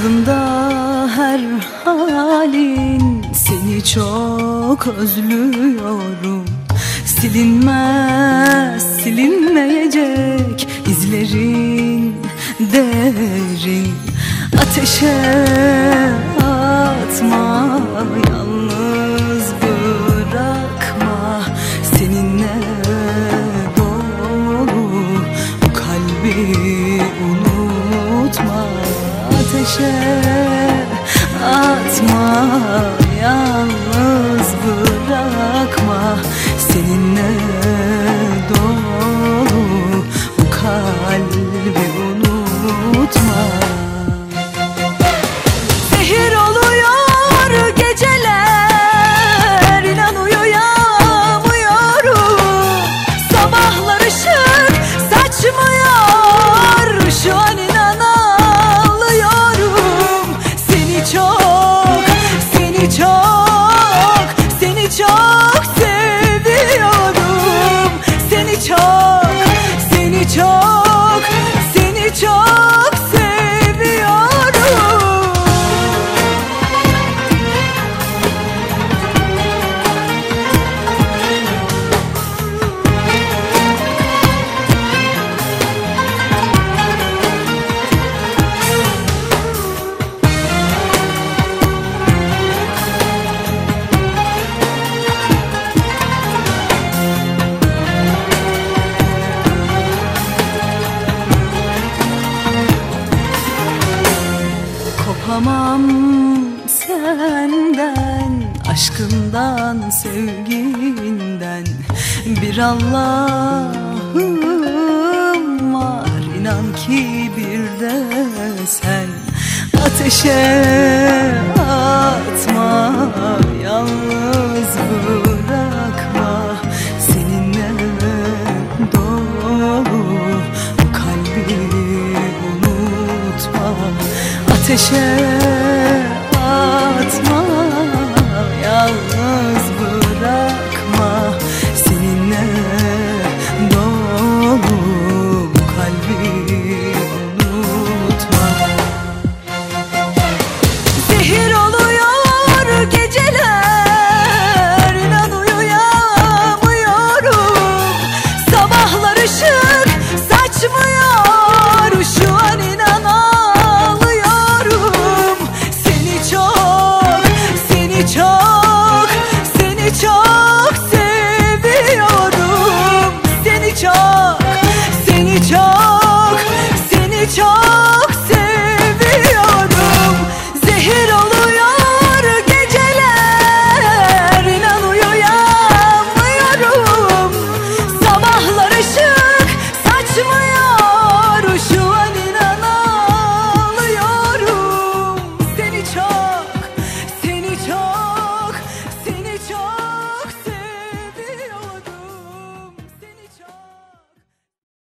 Aklımda her halin Seni çok özlüyorum. Silinmez, silinmeyecek izlerin derin. Ateşe atma, yalnız Ateşe atma, yalnız bırakma. Seninle dolu bu kalbi unutma Kopamam senden Aşkından, sevginden. Bir Allah'ım var inan ki bir de sen. Ateşe ateşe atma Yalnız bırakma. Seninle dolu kalbim. Seni çok, seni çok